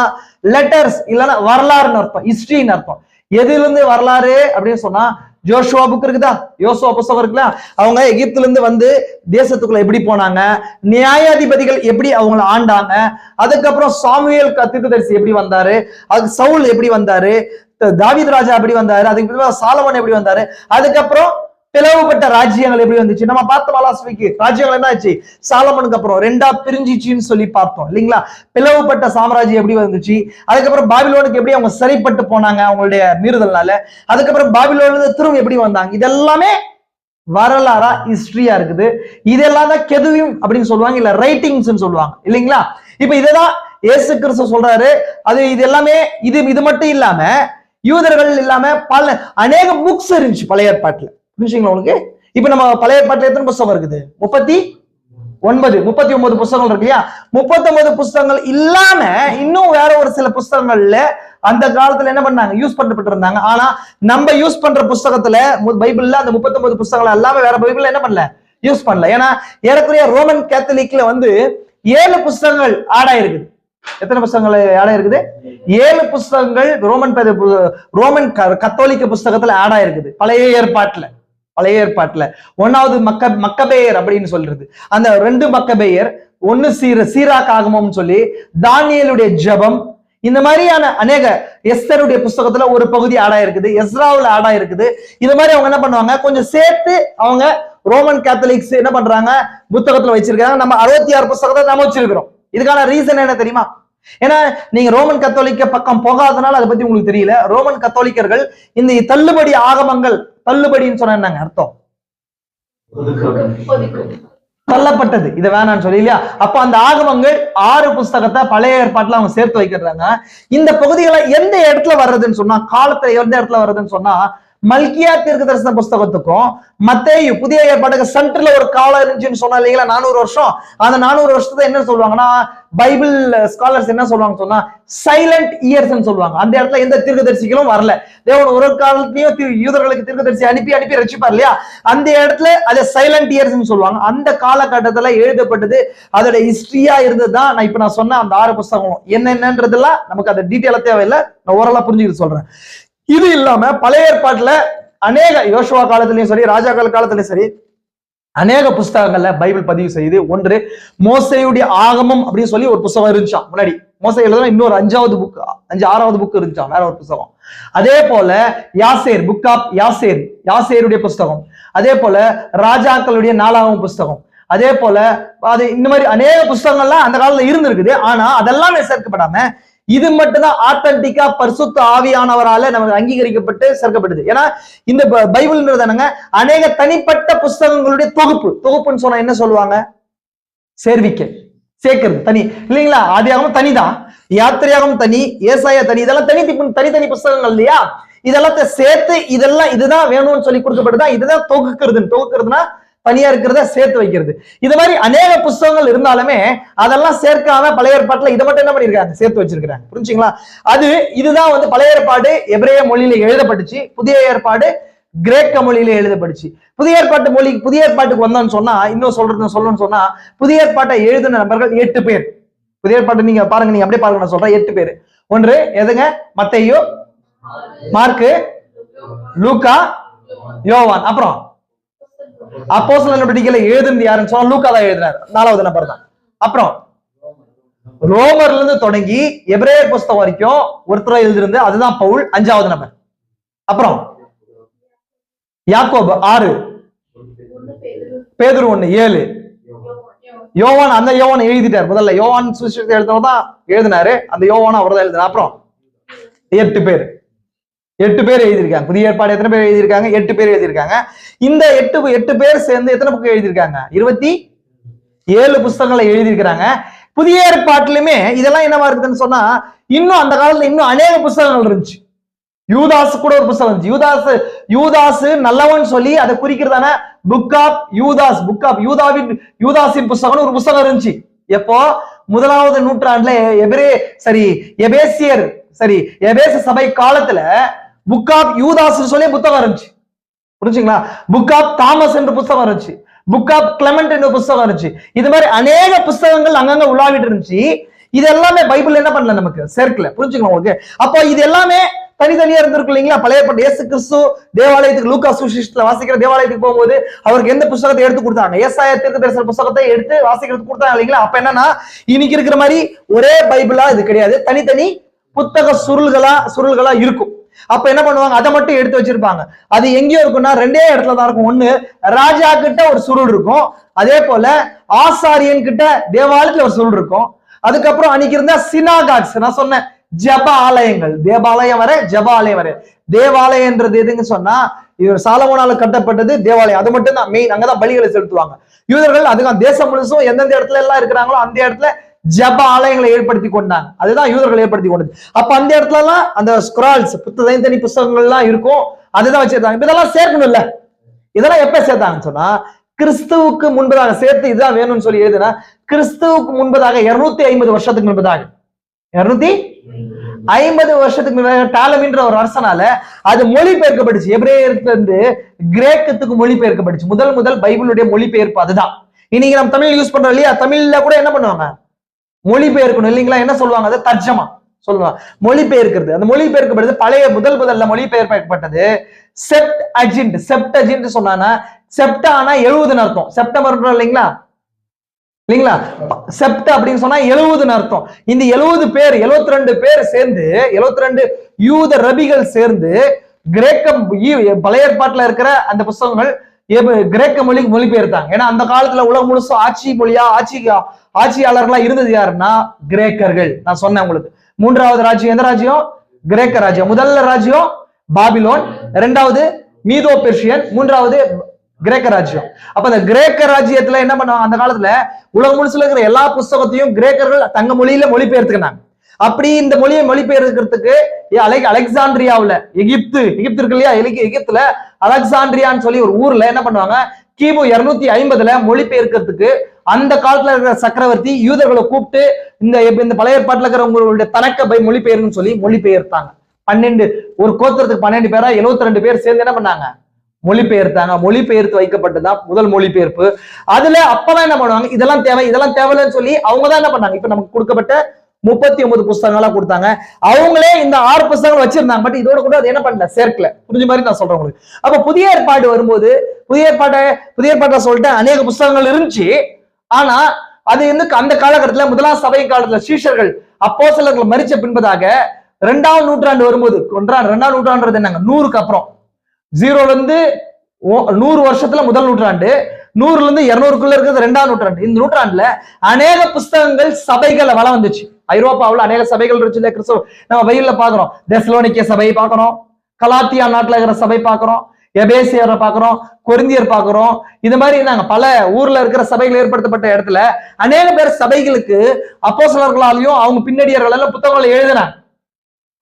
லெட்டர்ஸ் இல்லைன்னா வரலாறுன்னு அர்த்தம். ஹிஸ்டரின்னு அர்த்தம். எதுல இருந்து வரலாறு அப்படின்னு சொன்னா ஜோஷுவா புக் இருக்குதா? யோசுவா புஸ்தகம் இருக்குல்ல? அவங்க எகிப்துல இருந்து வந்து தேசத்துக்குள்ள எப்படி போனாங்க? நியாயாதிபதிகள் எப்படி அவங்கள ஆண்டாங்க? அதுக்கப்புறம் சாமுவேல் தீர்க்கதரிசி எப்படி வந்தாரு? அதுக்கு சவுல் எப்படி வந்தாரு? தாவித் ராஜா எப்படி வந்தாரு? அதுக்கு பிறகு சாலமன் எப்படி வந்தாரு? அதுக்கப்புறம் பிளவுபட்ட ராஜ்யங்கள் எப்படி வந்துச்சு? நம்ம பார்த்தோம் லாஸ்ட் வீக் ராஜ்யங்கள் என்ன ஆச்சு சாலமனுக்கு அப்புறம் ரெண்டா பிரிஞ்சிச்சுன்னு சொல்லி பார்த்தோம். இல்லைங்களா? பிளவுபட்ட சாம்ராஜ்யம் எப்படி வந்துச்சு? அதுக்கப்புறம் பாபிலோனுக்கு எப்படி அவங்க சரிப்பட்டு போனாங்க அவங்களுடைய மீறுதல்னால? அதுக்கப்புறம் பாபிலோன்ல இருந்து திரும்ப எப்படி வந்தாங்க? இதெல்லாமே வரலாறா ஹிஸ்டரியா இருக்குது. இதெல்லாம் தான் கெதுவியும் அப்படின்னு சொல்லுவாங்க இல்ல ரைட்டிங்ஸ் சொல்லுவாங்க. இல்லைங்களா? இப்ப இததான் இயேசு கிறிஸ்து சொல்றாரு. அது இது எல்லாமே இது இது மட்டும் இல்லாம யூதர்கள் இல்லாம பல அநேக புக்ஸ் இருந்துச்சு பழைய ஏற்பாட்டுல. புரிஞ்சுங்களா உங்களுக்கு? இப்ப நம்ம பழைய பாட்டுல எத்தனை புஸ்தகம் இருக்குது? முப்பத்தி ஒன்பது. முப்பத்தி ஒன்பது புஸ்தகங்கள் இருக்கு இல்லையா? முப்பத்தி புஸ்தகங்கள் இல்லாம இன்னும் வேற ஒரு சில புஸ்தகங்கள்ல அந்த காலத்துல என்ன பண்ணாங்க? யூஸ் பண்ணப்பட்டு இருந்தாங்க. ஆனா நம்ம யூஸ் பண்ற புஸ்தகத்துல மு- பைபிள்ல அந்த 39 புஸ்தகங்கள் எல்லாமே வேற பைபிள்ல என்ன பண்ணல? யூஸ் பண்ணல. ஏன்னா ஏறக்குறைய ரோமன் கேத்தலிக்ல வந்து ஏழு புஸ்தகங்கள் ஆடாயிருக்குது எத்தனை புஸ்தகங்கள் ஆடாயிருக்குது ஆயிருக்குது? ஏழு புஸ்தகங்கள் ரோமன் ரோமன் க- கத்தோலிக்க புஸ்தகத்துல ஆடாயிருக்குது பழைய ஏற்பாட்டுல. பழைய ஏற்பாட்டுல. ஒன்னாவது மக்க மக்கபேயர் அப்படின்னு சொல்றது. அந்த ரெண்டு மக்கபேயர் ஒன்னு சீர சீராக் ஆகமம்னு சொல்லி தானியலுடைய ஜெபம். இந்த மாதிரியான அநேக எஸ்தருடைய புஸ்தகத்துல ஒரு பகுதி ஆடா இருக்குது எஸ்ராவில் ஆடா இருக்குது. இது மாதிரி அவங்க என்ன பண்ணுவாங்க? கொஞ்சம் சேர்த்து அவங்க ரோமன் கேத்தலிக்ஸ் என்ன பண்றாங்க? புத்தகத்துல வச்சிருக்காங்க. நம்ம அறுபத்தி ஆறு புஸ்தகத்தை நம்ம வச்சிருக்கிறோம். இதுக்கான ரீசன் என்ன தெரியுமா? ஏன்னா நீங்க ரோமன் கத்தோலிக்க பக்கம் போகாதனால அதை பத்தி உங்களுக்கு தெரியல. ரோமன் கத்தோலிக்கர்கள் இந்த தள்ளுபடி ஆகமங்கள் தள்ளுபடின்னு சொன்னா என்னங்க அர்த்தம்? தள்ளப்பட்டது. இது வேணாம்னு சொல்லி இல்லையா? அப்ப அந்த ஆகமங்கள் ஆறு புஸ்தகத்தை பழைய ஏற்பாட்டுல அவங்க சேர்த்து வைக்கிறாங்க. இந்த பகுதிகளை எந்த இடத்துல வர்றதுன்னு சொன்னா காலத்துல எந்த இடத்துல வர்றதுன்னு சொன்னா மல்கியா தீர்க்க தரிசன புஸ்தகத்துக்கும் மத்தேயு புதிய ஏற்பாட்டுக்கு சென்டர்ல ஒரு காலம் இருந்துச்சுன்னு சொன்னா இல்லைங்களா? நானூறு வருஷம். அந்த நானூறு வருஷத்தை என்ன சொல்லுவாங்கன்னா பைபிள் ஸ்காலர்ஸ் என்ன சொல்லுவாங்க சொன்னா சைலண்ட் இயர்ஸ் சொல்லுவாங்க. அந்த இடத்துல எந்த தீர்க்கதரிசிகளும் வரல. தேவன் ஒரு காலத்திலயும் தி- யூதர்களுக்கு தீர்க்கதரிசி அனுப்பி அனுப்பி ரசிப்பார் இல்லையா? அந்த இடத்துல அது சைலண்ட் இயர்ஸ் சொல்லுவாங்க. அந்த காலகட்டத்துல எழுதப்பட்டது அதோட ஹிஸ்டரியா இருந்ததுதான் நான் இப்ப நான் சொன்ன அந்த ஆறு புஸ்தகம். என்னென்னன்றதெல்லாம் நமக்கு அந்த டீட்டெயில தேவையில்லை. நான் ஓரளா புரிஞ்சுக்கிட்டு சொல்றேன். இது இல்லாம பழைய ஏற்பாட்டுல அநேக யோசுவா காலத்திலயும் சரி ராஜாக்கள் காலத்திலயும் சரி அநேக புஸ்தகங்கள்ல பைபிள் பதிவு செய்து ஒன்று மோசையுடைய ஆகமம் அப்படின்னு சொல்லி ஒரு புஸ்தகம் இருந்துச்சான் முன்னாடி. மோசை எழுதுனா இன்னொரு அஞ்சாவது புக் அஞ்சு ஆறாவது புக் இருந்துச்சான் வேற ஒரு புஸ்தகம். அதே போல யாசேர் புக் ஆப் யாசேர் யாசேருடைய புஸ்தகம். அதே போல ராஜாக்களுடைய நாலாவது புஸ்தகம். அதே போல அது இந்த மாதிரி அநேக புஸ்தகங்கள்லாம் அந்த காலத்துல இருந்திருக்குது. ஆனா அதெல்லாமே சேர்க்கப்படாம இது மட்டும்தான் ஆத்தன்டிக்கா பரிசுத்த ஆவியானவரால நமக்கு அங்கீகரிக்கப்பட்டு சேர்க்கப்பட்டது ஏன்னா இந்த ப- பைபிள்ன்றது என்னங்க அநேக தனிப்பட்ட புஸ்தகங்களுடைய தொகுப்பு. தொகுப்புன்னு சொன்னா என்ன சொல்லுவாங்க? சேர்விக்க. சேர்க்கிறது. தனி. இல்லைங்களா? ஆதியாகவும் தனிதான். யாத்திரையாகவும் தனி. ஏசாயா தனி. இதெல்லாம் தனி தனித்தனி புஸ்தகங்கள் இல்லையா? இதெல்லாத்த சேர்த்து இதெல்லாம் இதுதான் வேணும்னு சொல்லி கொடுக்கப்படுதா? இதுதான் தொகுக்கிறதுன்னு. தொகுக்கிறதுனா தனியா இருக்கிறத சேர்த்து வைக்கிறது. இது மாதிரி அநேக புஸ்தகங்கள் இருந்தாலுமே அதெல்லாம் சேர்க்காம பழைய ஏற்பாட்டுல இதை மட்டும் என்ன பண்ணிருக்காங்க சேர்த்து வச்சிருக்கிறாங்க. புரிஞ்சுங்களா? அது இதுதான் வந்து பழைய ஏற்பாடு எபிரேய மொழியில எழுதப்பட்டுச்சு. புதிய ஏற்பாடு கிரேக்க மொழியில எழுதப்பட்டுச்சு. புதிய ஏற்பாட்டு மொழி புதிய ஏற்பாட்டுக்கு வந்தோம்னு சொன்னா இன்னும் சொல்றது சொல்லணும்னு சொன்னா புதிய ஏற்பாட்டை எழுதின நபர்கள் எட்டு பேர். புதிய ஏற்பாட்டு நீங்க பாருங்க நீங்க அப்படியே பாருங்க நான் சொல்றேன் எட்டு பேர். ஒன்று எதுங்க? மத்தையோ மார்க்கு லூக்கா யோவான். அப்புறம் அப்போசல நடவடிக்கையில எழுதுனது யாருன்னு சொன்னா லூக்கா தான் எழுதினார். நாலாவது நபர் தான். அப்புறம் ரோமர்ல இருந்து தொடங்கி எபிரேயர் புஸ்தகம் வரைக்கும் ஒருத்தர் எழுதிருந்து அதுதான் பவுல் அஞ்சாவது நபர் அப்புறம் யாக்கோபு ஆறு. பேதுரு ஒண்ணு ஏழு. யோவான் அந்த யோவான் எழுதிட்டார். முதல்ல யோவான் சுவிசேஷத்தை எழுதினவர் தான் எழுதினாரு. அந்த யோவான் அவர் தான் எழுதினார். அப்புறம் எட்டு பேர். எட்டு பேர் எழுதியிருக்காங்க. புதிய ஏற்பாடு எத்தனை பேர் எழுதியிருக்காங்க? எட்டு பேர் எழுதியிருக்காங்க. இந்த எட்டு எட்டு பேர் சேர்ந்து எத்தனை புக்கு எழுதியிருக்காங்க? இருபத்தி ஏழு புஸ்தகங்களை எழுதியிருக்கிறாங்க. புதிய ஏற்பாட்டிலுமே இதெல்லாம் என்னவா இருக்குதுன்னு சொன்னா இன்னும் அந்த காலத்துல இன்னும் அநேக புஸ்தகங்கள் இருந்துச்சு. யூதாஸ் கூட ஒரு புஸ்தகம் இருந்துச்சு. யூதாஸ் யூதாஸ் நல்லவன் சொல்லி அதை குறிக்கிறதான book of Judas book of யூதாவின் யூதாஸின் புஸ்தகம்னு ஒரு புஸ்தகம் இருந்துச்சு. எப்போ? முதலாவது நூற்றாண்டுல எபிரே சரி எபேசியர் சரி எபேச சபை காலத்துல புக் ஆஃப் யூதாஸ் சொல்லி புத்தகம் இருந்துச்சு. புரிஞ்சுங்களா? புக் ஆஃப் தாமஸ் என்ற புஸ்தகம் இருந்துச்சு. புக் ஆஃப் கிளமெண்ட் என்ற புஸ்தகம் இருந்துச்சு. இது மாதிரி அநேக புஸ்தகங்கள் அங்கங்க உலாவிட்டு இருந்துச்சு. இது எல்லாமே பைபிள் என்ன பண்ணல நமக்கு? சேர்க்கல. புரிஞ்சுங்களா உங்களுக்கு? அப்போ இது எல்லாமே தனித்தனியா இருந்திருக்கும் இல்லைங்களா? பழைய பட்ட இயேசு கிறிஸ்து தேவாலயத்துக்கு லூக்கா சுவிசேஷத்துல வாசிக்கிற தேவாலயத்துக்கு போகும்போது அவருக்கு எந்த புஸ்தகத்தை எடுத்து கொடுத்தாங்க? ஏசாய தீர்க்க தரிசன புத்தகத்தை எடுத்து வாசிக்கிறதுக்கு கொடுத்தாங்க இல்லைங்களா? அப்ப என்னன்னா இன்னைக்கு இருக்கிற மாதிரி ஒரே பைபிளா இது கிடையாது. தனித்தனி புத்தக சுருள்களா சுருள்களா இருக்கும். அப்ப என்ன பண்ணுவாங்க? அதை மட்டும் எடுத்து வச்சிருப்பாங்க. அது எங்கேயோ இருக்கும்னா ரெண்டே இடத்துல தான் இருக்கும். ஒண்ணு ராஜா கிட்ட ஒரு சுருள் இருக்கும். அதே போல ஆசாரியன் கிட்ட தேவாலயத்துல ஒரு சுருள் இருக்கும். அதுக்கப்புறம் அன்னைக்கு இருந்தா சினாகாட்ஸ் நான் சொன்னேன் ஜப ஆலயங்கள் தேவாலயம் வர ஜப ஆலயம் வர. தேவாலயம்ன்றது எதுங்க சொன்னா இவர் சாலமோனால கட்டப்பட்டது தேவாலயம். அது மட்டும் தான் மெயின் அங்கதான் பலிகளை செலுத்துவாங்க. யூதர்கள் அதுக்கு தேசம் முழுசும் எந்தெந்த இடத்துல எல்லாம் இருக்கிறாங்களோ அந்த இடத்துல ஜப ஆலயங்களை ஏற்படுத்தி கொண்டாங்க. அதுதான் யூதர்கள் ஏற்படுத்தி கொண்டது. அப்ப அந்த இடத்துல எல்லாம் அந்த ஸ்குரால்ஸ் புத்த தனி புத்தகங்கள் எல்லாம் இருக்கும். அதுதான் வச்சிருந்தாங்க. இதெல்லாம் சேர்க்கணும் இல்ல இதெல்லாம் எப்ப சேர்த்தாங்கன்னு சொன்னா கிறிஸ்துவுக்கு முன்பதாக சேர்த்து இதுதான் வேணும்னு சொல்லி எழுதுனா கிறிஸ்துவுக்கு முன்பதாக இருநூத்தி ஐம்பது வருஷத்துக்கு முன்பதாக. இருநூத்தி ஐம்பது வருஷத்துக்கு முன்னாடி டாலமின்ற ஒரு அரசனால அது மொழிபெயர்க்கப்பட்டுச்சு எப்படியே இருந்து கிரேக்கத்துக்கு மொழிபெயர்க்கப்பட்டுச்சு முதல் முதல் பைபிளுடைய மொழிபெயர்ப்பு அதுதான். இன்னைக்கு நம்ம தமிழ் யூஸ் பண்றோம் இல்லையா? தமிழ்ல கூட என்ன பண்ணுவாங்க? மொழிபெயர்க்கணும் இல்லைங்களா? என்ன சொல்லுவாங்க? அது தர்ஜமா சொல்லுவாங்க மொழிபெயர்க்கிறது. அந்த மொழிபெயர்க்கப்படுது பழைய முதல் முதல்ல மொழிபெயர்க்கப்பட்டது. செப்ட் அஜிண்ட். செப்ட் அஜிண்ட் சொன்னானா செப்டானா எழுபதுன்னு அர்த்தம். செப்டம்பர் இல்லைங்களா? இல்லைங்களா? செப்ட் அப்படின்னு சொன்னா எழுபதுன்னு அர்த்தம். இந்த எழுபது பேர் 72 ரெண்டு பேர் சேர்ந்து 72 ரெண்டு யூத ரபிகள் சேர்ந்து கிரேக்கம் பழைய ஏற்பாட்டுல இருக்கிற அந்த புஸ்தகங்கள் கிரேக்க மொழிக்கு மொழிபெயர்த்தாங்க. ஏன்னா அந்த காலத்துல உலகம் முழுசும் ஆட்சி மொழியா ஆட்சி ஆட்சியாளர்களா இருந்தது யாருன்னா கிரேக்கர்கள். நான் சொன்னேன் உங்களுக்கு. மூன்றாவது ராஜ்யம் எந்த ராஜ்யம்? கிரேக்க ராஜ்யம். முதல்ல ராஜ்யம் பாபிலோன் இரண்டாவது மீதோ பெர்ஷியன் மூன்றாவது கிரேக்க ராஜ்யம். அப்ப அந்த கிரேக்க ராஜ்யத்துல என்ன பண்ணுவாங்க அந்த காலத்துல உலகம் முழுசுல இருக்கிற எல்லா புஸ்தகத்தையும் கிரேக்கர்கள் தங்க மொழியில மொழிபெயர்த்துக்கினாங்க. அப்படி இந்த மொழியை மொழிபெயர்க்கிறதுக்கு அலை அலெக்சாண்ட்ரியாவில் எகிப்து எகிப்து இருக்கு இல்லையா? எலிக்கு எகிப்துல அலெக்சாண்ட்ரியான்னு சொல்லி ஒரு ஊர்ல என்ன பண்ணுவாங்க? கிமு இருநூத்தி ஐம்பதுல மொழிபெயர்க்கிறதுக்கு அந்த காலத்துல இருக்கிற சக்கரவர்த்தி யூதர்களை கூப்பிட்டு இந்த இந்த பழைய ஏற்பாட்டுல இருக்கிறவங்களுடைய தனக்க பை மொழிபெயர்னு சொல்லி மொழிபெயர்த்தாங்க. பன்னெண்டு ஒரு கோத்திரத்துக்கு பன்னெண்டு பேரா 72 ரெண்டு பேர் சேர்ந்து என்ன பண்ணாங்க? மொழிபெயர்த்தாங்க. மொழிபெயர்த்து வைக்கப்பட்டதுதான் முதல் மொழிபெயர்ப்பு. அதுல அப்பதான் என்ன பண்ணுவாங்க? இதெல்லாம் தேவை இதெல்லாம் தேவையில்லைன்னு சொல்லி அவங்க தான் என்ன பண்ணாங்க? இப்ப நமக்கு கொடுக்கப்பட்ட முப்பத்தி ஒன்பது புஸ்தகங்களா கொடுத்தாங்க. அவங்களே இந்த ஆறு புஸ்தகங்கள் வச்சிருந்தாங்க. பட் இதோட கூட அது என்ன பண்ணல? சேர்க்கல. புரிஞ்ச மாதிரி நான் சொல்றேன் உங்களுக்கு. அப்ப புதிய ஏற்பாடு வரும்போது புதிய ஏற்பாட்டை புதிய ஏற்பாட்டை சொல்லிட்டு அநேக புஸ்தகங்கள் இருந்துச்சு. ஆனா அது வந்து அந்த காலகட்டத்தில் முதலாம் சபை காலத்துல சீஷர்கள் அப்போ மறிச்ச பின்பதாக ரெண்டாம் நூற்றாண்டு வரும்போது ஒன்றாம் ரெண்டாம் நூற்றாண்டுறது என்னங்க? நூறுக்கு அப்புறம். ஜீரோல இருந்து ஓ- நூறு வருஷத்துல முதல் நூற்றாண்டு. நூறுல இருந்து இருநூறுக்குள்ள இருக்கிறது ரெண்டாம் நூற்றாண்டு. இந்த நூற்றாண்டுல அநேக புஸ்தகங்கள் சபைகளை வளம் வந்துச்சு. ஐரோப்பாவில் அநேக சபைகள் இருந்துச்சு. இல்லையா கிறிஸ்தவ நம்ம வெயில்ல பாக்குறோம் தெஸ்லோனிக்கே சபை பார்க்குறோம். கலாத்தியா நாட்டில் இருக்கிற சபை பார்க்குறோம். எபேசியரை பார்க்குறோம். கொரிந்தியர் பார்க்குறோம். இது மாதிரி நாங்க பல ஊர்ல இருக்கிற சபைகள் ஏற்படுத்தப்பட்ட இடத்துல அநேக பேர் சபைகளுக்கு அப்போசலர்களாலையும் அவங்க பின்னடியர்களால புத்தகங்களை எழுதினாங்க.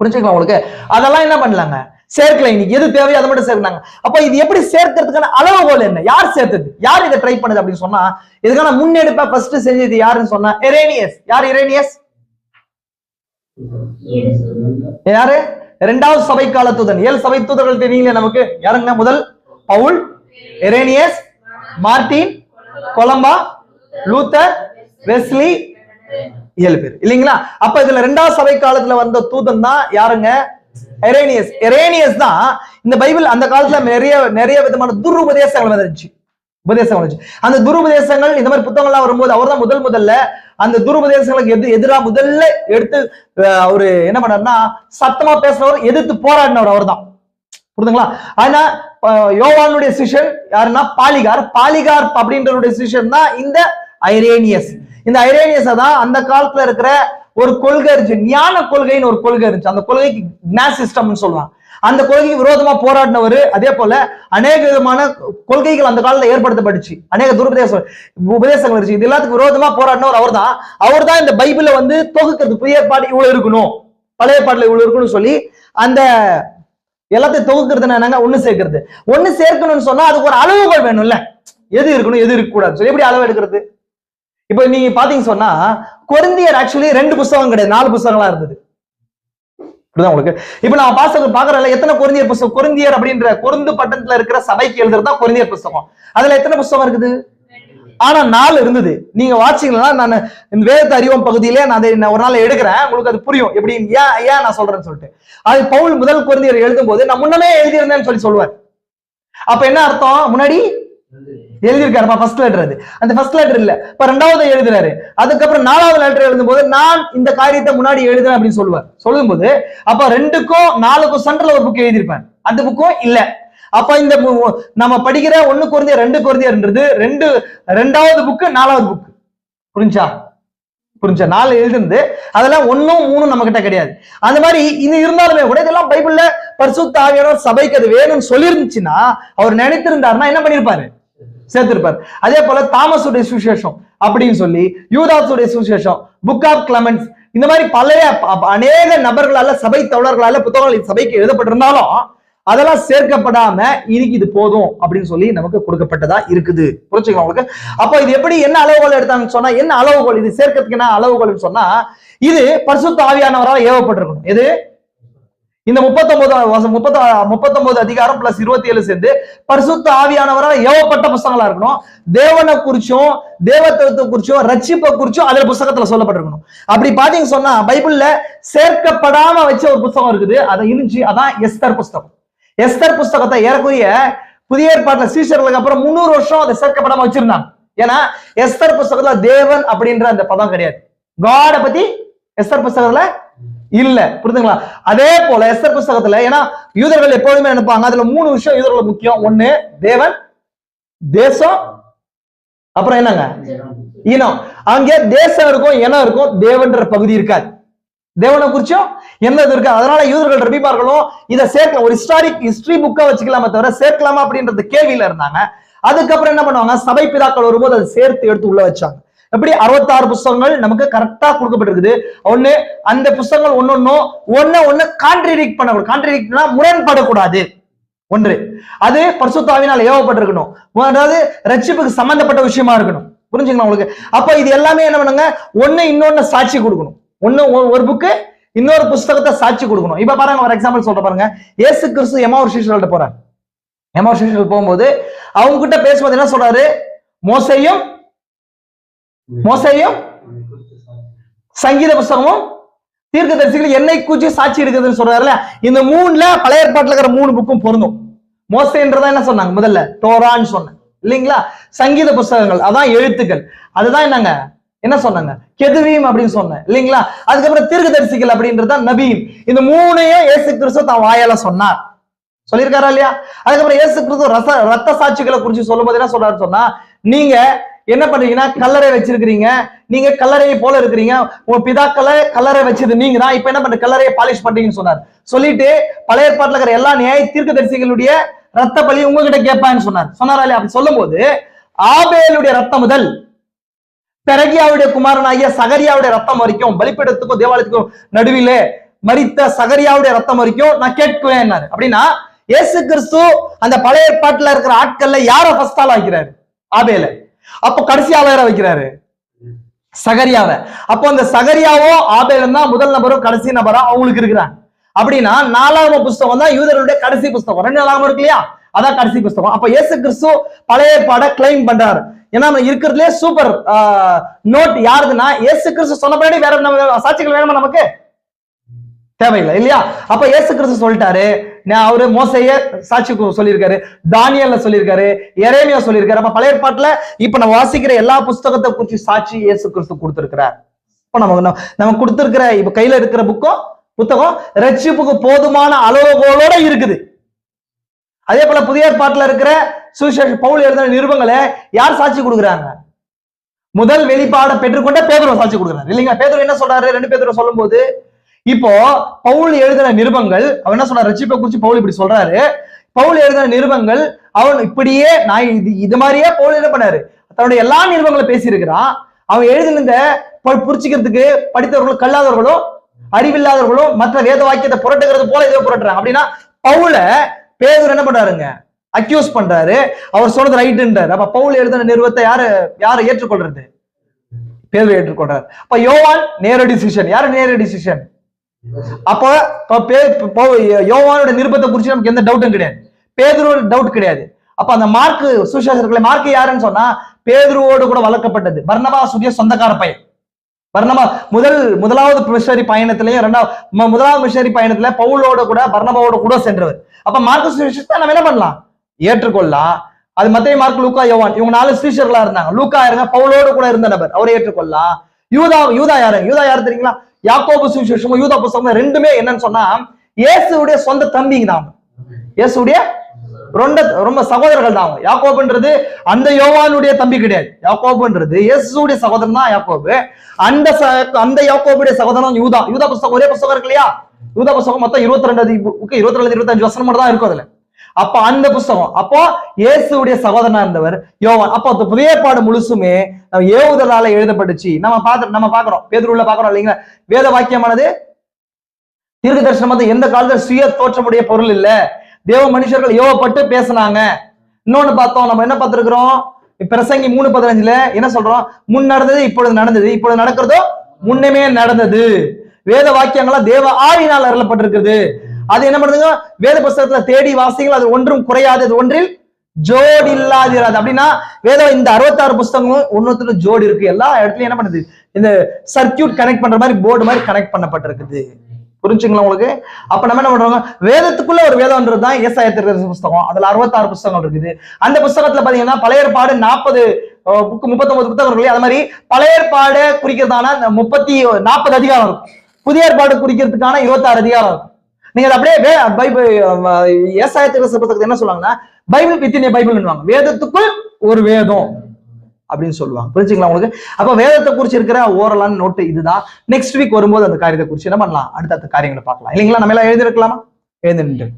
புரிஞ்சுக்கலாம் உங்களுக்கு? அதெல்லாம் என்ன பண்ணலாங்க? சேர்க்கல இன்னைக்கு. எது தேவையோ அதை மட்டும் சேர்க்கிறாங்க. அப்ப இது எப்படி சேர்க்கறதுக்கான அளவுகோல் என்ன? யார் சேர்த்தது? யார் இதை ட்ரை பண்ணுது அப்படின்னு சொன்னா இதுக்கான முன்னெடுப்பா ஃபர்ஸ்ட் செஞ்சது யாருன்னு சொன்னா இரேனியஸ் யார் இரேனியஸ் யாரு? இரண்டாவது சபை கால தூதன். ஏழு சபை தூதர்கள் தெரியல நமக்கு. யாருங்க? முதல் Paul Irenaeus Martin Columba Luther Wesley ஏழு பேர். இல்லைங்களா? அப்ப இதுல ரெண்டாவது சபை காலத்துல வந்த தூதன் தான் யாருங்க? எரேனியஸ் எரேனியஸ் தான். இந்த பைபிள் அந்த காலத்துல நிறைய நிறைய விதமான துருபதேசங்கள் வந்துருச்சு உபதேசம் வந்துச்சு அந்த துருபதேசங்கள் இந்த மாதிரி புத்தகங்கள்லாம் வரும்போது அவர் தான் முதல் முதல்ல அந்த துருபதேசங்களுக்கு எது எதிரா முதல்ல எடுத்து அவரு என்ன பண்ணாருன்னா சத்தமா பேசுறவர் எதிர்த்து போராடினவர் அவர் தான் புரிதுங்களா ஆனா யோவானுடைய சிஷன் யாருன்னா பாலிகார். பாலிகார் அப்படின்றவருடைய சிஷன் தான் இந்த ஐரேனியஸ். இந்த ஐரேனியஸ் தான் அந்த காலத்துல இருக்கிற ஒரு கொள்கை இருந்துச்சு. ஞான கொள்கைன்னு ஒரு கொள்கை இருந்துச்சு. அந்த கொள்கைக்கு ஞான சிஸ்டம்னு சொல்லுவாங்க. அந்த கொள்கைக்கு விரோதமா போராடினவர் அதே போல அநேக விதமான கொள்கைகள் அந்த காலத்துல ஏற்படுத்தப்பட்டுச்சு. அநேக துருபதேச உபதேசங்கள் இருந்துச்சு. இது எல்லாத்துக்கும் விரோதமா போராடினவர் அவர்தான். அவர்தான் இந்த பைபிளை வந்து தொகுக்கிறது புதிய பாடு இவ்வளவு இருக்கணும். பழைய பாடல இவ்வளவு இருக்கணும்னு சொல்லி அந்த எல்லாத்தையும் தொகுக்கிறது என்னங்க? ஒண்ணு சேர்க்கிறது. ஒண்ணு சேர்க்கணும்னு சொன்னா அதுக்கு ஒரு அளவுகள் வேணும்ல. எது இருக்கணும் எது இருக்க கூடாது சொல்லி எப்படி அளவு எடுக்கிறது? இப்போ நீங்க பாத்தீங்க சொன்னா கொரிந்தியர் ஆக்சுவலி ரெண்டு புஸ்தகம் கிடையாது. நாலு புஸ்தகங்களா இருந்தது. புரியுதா உங்களுக்கு. இப்ப நான் பாச பாக்குறேன்ல எத்தனை கொரிந்தியர் புஸ்தகம்? கொரிந்தியர் அப்படின்ற கொருந்து பட்டணத்துல இருக்கிற சபைக்கு எழுதுறது தான் கொரிந்தியர் புஸ்தகம். அதுல எத்தனை புஸ்தகம் இருக்குது? ஆனா நாலு இருந்தது. நீங்க வாட்சிங்களா நான் இந்த வேதத்தை அறிவோம் பகுதியிலே நான் அதை நான் ஒரு நாள் எடுக்கிறேன். உங்களுக்கு அது புரியும். எப்படி ஏன் ஏன் நான் சொல்றேன்னு சொல்லிட்டு. அது பவுல் முதல் குழந்தையர் எழுதும் போது நான் முன்னமே எழுதியிருந்தேன்னு சொல்லி சொல்லுவார். அப்ப என்ன அர்த்தம்? முன்னாடி எழுதியிருக்காருமா ஃபர்ஸ்ட் லெட்டர் அது. அந்த ஃபர்ஸ்ட் லெட்டர் இல்ல. இப்ப ரெண்டாவது எழுதுறாரு. அதுக்கப்புறம் நாலாவது லெட்டர் எழுதும் போது நான் இந்த காரியத்தை முன்னாடி எழுதுறேன் அப்படின்னு சொல்லுவார். சொல்லும்போது அப்ப ரெண்டுக்கும் நாலுக்கும் சென்டர்ல ஒரு புக் எழுதியிருப்பேன் அந்த புக்கும் இல்ல. அப்ப இந்த நம்ம படிக்கிற ஒன்னு குறைந்த ரெண்டு குறைந்தது ரெண்டு ரெண்டாவது புக்கு நாலாவது புக் புரிஞ்சா? புரிஞ்சா? நாலு எழுதுனது அதெல்லாம் ஒன்னும் மூணும் நம்ம கிட்ட கிடையாது. அந்த மாதிரி இது இருந்தாலுமே கூட இதெல்லாம் பைபிள்ல பரிசுத்த ஆவியானவர் சபைக்கு அது வேணும்னு சொல்லியிருந்துச்சுன்னா அவர் நினைத்திருந்தாருன்னா என்ன பண்ணிருப்பாரு? சேர்த்திருப்பார். அதே போல தாமஸுடைய சுவிசேஷம் அப்படின்னு சொல்லி யூதாஸுடைய சுவிசேஷம் புக் ஆஃப் கிளமன்ஸ் இந்த மாதிரி பழைய அநேக நபர்களால சபை தோழர்களால புத்தகங்கள் சபைக்கு எழுதப்பட்டிருந்தாலும் அதெல்லாம் சேர்க்கப்படாம இன்னைக்கு இது போதும் அப்படின்னு சொல்லி நமக்கு கொடுக்கப்பட்டதா இருக்குது. புரிச்சுக்கலாம் உங்களுக்கு? அப்போ இது எப்படி என்ன அளவுகோல் எடுத்தாங்கன்னு சொன்னா என்ன அளவுகோல்? இது சேர்க்கறதுக்கு என்ன அளவுகோல்னு சொன்னா இது பரிசுத்த ஆவியானவரால் ஏவப்பட்டிருக்கணும். எது? இந்த முப்பத்தொன்பது முப்பத்த முப்பத்தொன்பது அதிகாரம் பிளஸ் இருபத்தி ஏழு சேர்ந்து பரிசுத்த ஆவியானவரால் ஏவப்பட்ட புஸ்தகங்களா இருக்கணும். தேவனை குறிச்சும் தேவத்துவத்தை குறிச்சும் ரட்சிப்பை குறிச்சும் அதுல புஸ்தகத்துல சொல்லப்பட்டிருக்கணும். அப்படி பாத்தீங்க சொன்னா பைபிள்ல சேர்க்கப்படாம வச்ச ஒரு புஸ்தகம் இருக்குது. அதை இருந்துச்சு அதான் எஸ்தர் புஸ்தகம். எஸ்தர் புஸ்தகத்தை ஏறக்குறைய புதிய ஏற்பாட்டுல சீசர்களுக்கு அப்புறம் முந்நூறு வருஷம் அதை சேர்க்கப்படாம வச்சிருந்தாங்க. ஏன்னா எஸ்தர் புஸ்தகத்துல தேவன் அப்படின்ற அந்த பதம் கிடையாது. காடை பத்தி எஸ்தர் புஸ்தகத்துல இல்ல புரிதுங்களா அதே போல எஸ்தர் புஸ்தகத்துல ஏன்னா யூதர்கள் எப்பொழுதுமே நினைப்பாங்க அதுல மூணு விஷயம் யூதர்கள் முக்கியம். ஒண்ணு தேவன் தேசம் அப்புறம் என்னங்க? இனம். அங்கே தேசம் இருக்கும் இனம் இருக்கும் தேவன்ற பகுதி இருக்காது. தேவனை குறிச்சும் என்ன இது இருக்கு? அதனால யூதர்கள் ரபிமார்களும் இதை சேர்க்கலாம் ஒரு ஹிஸ்டாரிக் ஹிஸ்டரி புக்கா வச்சுக்கலாமே தவிர சேர்க்கலாமா அப்படின்றது கேள்வியில இருந்தாங்க. அதுக்கப்புறம் என்ன பண்ணுவாங்க? சபை பிதாக்கள் வரும்போது அதை சேர்த்து எடுத்து உள்ள வச்சாங்க. எப்படி அறுபத்தாறு புஸ்தகங்கள் நமக்கு கரெக்டா கொடுக்கப்பட்டிருக்குது? ஒண்ணு அந்த புஸ்தகங்கள் ஒன்னொன்னும் ஒன்னு ஒண்ணு கான்ட்ரிடிக் பண்ணக்கூடாது. கான்ட்ரிடிக்ட்னா முரண்படக்கூடாது. ஒன்று. அது பரிசுத்தாவினால் ஏவப்பட்டிருக்கணும். அதாவது ரட்சிப்புக்கு சம்பந்தப்பட்ட விஷயமா இருக்கணும். புரிஞ்சுங்களா உங்களுக்கு? அப்ப இது எல்லாமே என்ன பண்ணுங்க? ஒண்ணு இன்னொன்னு சாட்சி கொடுக்கணும். ஒன்னு ஒ- ஒரு புக்கு இன்னொரு புஸ்தகத்தை சாட்சி கொடுக்கணும். இப்ப பாருங்க ஒரு எக்ஸாம்பிள் சொல்ற பாருங்க. ஏசு கிறிஸ்து எமாவர் சிஷர்கள்ட்ட போறாரு. எமாவர் சிஷர்கள் போகும்போது அவங்க கிட்ட பேசும்போது என்ன சொல்றாரு? மோசையும் மோசையும் சங்கீத புஸ்தகமும் தீர்க்க தரிசிகள் என்னை கூச்சி சாட்சி இருக்குதுன்னு சொல்றாருல இந்த மூணுல பழைய ஏற்பாட்டுல இருக்கிற மூணு புக்கும் பொருந்தும். மோசைன்றதா என்ன சொன்னாங்க? முதல்ல டோரான்னு சொன்னேன். இல்லைங்களா? சங்கீத புஸ்தகங்கள். அதான் எழுத்துக்கள். அதுதான் என்னங்க? என்ன சொன்னாங்க? கெதுவீம் அப்படின்னு சொன்னேன். இல்லைங்களா? அதுக்கப்புறம் தீர்க்கதரிசிகள் அப்படின்றது தான் நபீம் இந்த மூணையும் ஏசு கிறிஸ்து தான் வாயால சொன்னார். சொல்லியிருக்காரா இல்லையா? அதுக்கப்புறம் இயேசு கிறிஸ்து ரச ரத்த சாட்சிகளை குறிச்சு சொல்லும்போது என்ன சொல்றாரு சொன்னா நீங்க என்ன பண்றீங்கன்னா கல்லறை வச்சிருக்கிறீங்க. நீங்க கல்லறையை போல இருக்கிறீங்க. உங்க பிதாக்களை கல்லறை வச்சது நீங்க தான் இப்ப என்ன பண்ற? கல்லறையை பாலிஷ் பண்றீங்கன்னு சொன்னார். சொல்லிட்டு பழைய ஏற்பாட்டுல இருக்கிற எல்லா நியாய தீர்க்கதரிசிகளுடைய ரத்த பலி உங்ககிட்ட கேட்பான்னு சொன்னார். சொன்னாரா இல்லையா? அப்படி சொல்லும்போது ஆபேலுடைய ரத்தம் முதல் பெரகியாவுடைய குமாரனாகிய சகரியாவுடைய ரத்தம் வரைக்கும் பலிப்பீடத்துக்கும் தேவாலயத்துக்கும் நடுவிலே மறித்த சகரியாவுடைய ரத்தம் வரைக்கும் நான் கேட்குவேன் அப்படின்னா இயேசு கிறிஸ்து அந்த பழைய ஏற்பாட்டுல இருக்கிற ஆட்கள்ல யார ஃபர்ஸ்ட் ஆள் வைக்கிறாரு ஆபேல. அப்ப கடைசி ஆள யார வைக்கிறாரு? சகரியாவ. அப்போ அந்த சகரியாவோ ஆபேலும் தான் முதல் நபரும் கடைசி நபரா அவங்களுக்கு இருக்கிறாங்க. அப்படின்னா நாலாவது புஸ்தகம் தான் யூதர்களுடைய கடைசி புஸ்தகம். ரெண்டு நாளாம இருக்கு இல்லையா? அதான் கடைசி புஸ்தகம். அப்ப இயேசு கிறிஸ்து பழைய பாட கிளைம் பண்றாரு. ஏன்னா நம்ம இருக்கிறதுலே சூப்பர் நோட் யாருதுன்னா இயேசு கிறிஸ்து சொன்னபடி வேற நம்ம சாட்சிகள் வேணுமா நமக்கு? தேவையில்லை இல்லையா? அப்ப இயேசு கிறிஸ்து சொல்லிட்டாரு நான் அவரு மோசைய சாட்சி கு- சொல்லியிருக்காரு தானியல்ல சொல்லியிருக்காரு எரேமியா சொல்லியிருக்காரு. அப்ப பழைய பாட்டுல இப்ப நம்ம வாசிக்கிற எல்லா புஸ்தகத்தை குறிச்சு சாட்சி இயேசு கிறிஸ்து கொடுத்திருக்கிறார். இப்ப நம்ம நம்ம- கொடுத்திருக்கிற இப்ப கையில இருக்கிற புக்கும் புத்தகம் ரட்சிப்புக்கு போதுமான அளவுகோலோட இருக்குது. அதே போல புதிய ஏற்பாட்டுல இருக்கிற சுவிசேஷ பவுல் எழுதின நிருபங்களை யார் சாட்சி கொடுக்குறாங்க? முதல் வெளிப்பாடை பெற்றுக்கொண்ட பேதுரு சாட்சி கொடுக்குறாரு. இல்லைங்களா? பேதுரு என்ன சொல்றாரு? ரெண்டு பேதுரு சொல்லும்போது இப்போ பவுல் எழுதின நிருபங்கள் அவன் என்ன சொல்றாரு? ரட்சிப்பை குறிச்சு பவுல் இப்படி சொல்றாரு. பவுல் எழுதின நிருபங்கள் அவன் இப்படியே நான் இது இது மாதிரியே பவுல் என்ன பண்ணாரு? தன்னுடைய எல்லா நிருபங்களும் பேசியிருக்கிறான். அவன் எழுதின இந்த ப- புரிச்சுக்கிறதுக்கு படித்தவர்களும் கல்லாதவர்களும் அறிவில்லாதவர்களும் மற்ற வேத வாக்கியத்தை புரட்டுகிறது போல இதை புரட்டுறாங்க. அப்படின்னா பவுல பேதூர் என்ன பண்றாருங்க? அக்யூஸ் பண்றாரு. அவர் சொன்னது ரைட்டுன்றாரு அப்ப பவுல் எழுதின நிறுவத்தை யாரு யாரு ஏற்றுக்கொள்றது? பேதூர் ஏற்றுக்கொள்றாரு. அப்ப யோவான் நேரடி டிசிஷன் யாரு நேரடி டிசிஷன் அப்ப பே- யோவானோட நிருபத்தை குறிச்சு நமக்கு எந்த டவுட்டும் கிடையாது. பேதுருவோட டவுட் கிடையாது. அப்ப அந்த மார்க் சுசேஷர்களை மார்க் யாருன்னு சொன்னா பேதுருவோடு கூட வளர்க்கப்பட்டது. பர்ணபாசுடைய சொந்தக்கார பையன். பர்ணபா முதல் முதலாவது மிஷனரி பயணத்திலையும் ரெண்டாவது முதலாவது மிஷனரி பயணத்துல பவுலோட கூட பர்ணபாவோட கூட சென்றவர். அப்ப மார்க் சுவிசேஷத்தை நம்ம என்ன பண்ணலாம்? ஏற்றுக்கொள்ளலாம். அது மத்திய மார்க் லூக்கா யோவான். இவங்க நாலு ஸ்ரீஷர்களா இருந்தாங்க. லூக்கா இருங்க பவுலோடு கூட இருந்த நபர். அவரை ஏற்றுக்கொள்ளலாம். யூதா யூதா யாரு? யூதா யாரு தெரியுங்களா? யாக்கோபு சுவிசேஷமும் யூதா புஸ்தகமும் ரெண்டுமே என்னன்னு சொன்னா இயேசுடைய சொந்த தம்பிங்க தான். இயேசுடைய ரொம்ப ரொம்ப சகோதரர்கள் தான் யாக்கோபுன்றது அந்த யோவானுடைய தம்பி கிடையாது. யாக்கோபுன்றது இயேசுடைய சகோதரன் தான் யாக்கோபு. அந்த அந்த யாக்கோபுடைய சகோதரன் யூதா. யூதா புஸ்தகம் ஒரே புஸ்தகம் இருக்கு இல்லையா? யூதா புஸ்தகம் மொத்தம் இருபத்தி ரெண்டு இருபத்தி ரெண்டு இருபத்தஞ்சு வசனம் மட்டும் தான் இருக்கும் அதுல. அப்ப அந்த புஸ்தகம் அப்போ இயேசுடைய சகோதரனா இருந்தவர் யோவான். அப்போ அந்த புதிய பாடு முழுசுமே ஏவுதலால எழுதப்பட்டுச்சு. நம்ம பார்த்து நம்ம பாக்குறோம் பேதுருள்ள பாக்குறோம் இல்லைங்களா? வேத வாக்கியமானது தீர்க்க தரிசனம் வந்து எந்த காலத்துல சுய தோற்றமுடைய பொருள் இல்ல. தேவ மனுஷர்கள் ஏவப்பட்டு பேசுனாங்க. இன்னொன்னு பார்த்தோம் நம்ம என்ன பார்த்திருக்கிறோம்? பிரசங்கி மூணு பதினஞ்சுல என்ன சொல்றோம்? முன் நடந்தது இப்பொழுது நடந்தது. இப்பொழுது நடக்கிறதோ முன்னமே நடந்தது. வேத வாக்கியங்களா தேவ ஆவினால் அருளப்பட்டிருக்கிறது. அது என்ன பண்ணுதுங்க? வேத புஸ்தகத்துல தேடி வாசிகள் அது ஒன்றும் குறையாது. அது ஒன்றில் ஜோடி இல்லாதிராது. அப்படின்னா வேதம் இந்த அறுபத்தாறு புஸ்தகங்களும் ஒன்னொத்துல ஜோடி இருக்கு. எல்லா இடத்துலயும் என்ன பண்ணுது? இந்த சர்க்கியூட் கனெக்ட் பண்ற மாதிரி போர்டு மாதிரி கனெக்ட் பண்ணப்பட்டிருக்குது. புரிஞ்சுங்களா உங்களுக்கு? அப்ப நம்ம என்ன பண்றோம் வேதத்துக்குள்ள ஒரு வேதம்ன்றது தான் ஏசாய புஸ்தகம். அதுல அறுபத்தாறு புஸ்தகங்கள் இருக்குது. அந்த புஸ்தகத்துல பாத்தீங்கன்னா பழைய ஏற்பாடு நாற்பது புக்கு முப்பத்தொன்பது புத்தகம் இருக்கு அது மாதிரி பழைய ஏற்பாடு குறிக்கிறதான இந்த முப்பத்தி நாற்பது அதிகாரம் இருக்கும். புதிய ஏற்பாடு குறிக்கிறதுக்கான இருபத்தாறு அதிகாரம் இருக்கும். நீங்க அதை அப்படியே பைபிள் ஏசாயத்திற்கு புத்தகத்தை என்ன சொல்லுவாங்கன்னா பைபிள் வித்தின் பைபிள் வேதத்துக்குள் ஒரு வேதம் அப்படின்னு சொல்லுவாங்க. புரிஞ்சுங்களா உங்களுக்கு? அப்ப வேதத்தை குறிச்சு இருக்கிற ஓரலான நோட்டு இதுதான். நெக்ஸ்ட் வீக் வரும்போது அந்த காரியத்தை குறிச்சு என்ன பண்ணலாம்? அடுத்த காரியங்களை பார்க்கலாம். இல்லைங்களா? நம்ம எல்லாம் எழுதிருக்கலாமா எழுதிட்டு. நின்று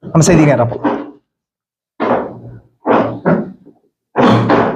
நம்ம செய்திங்க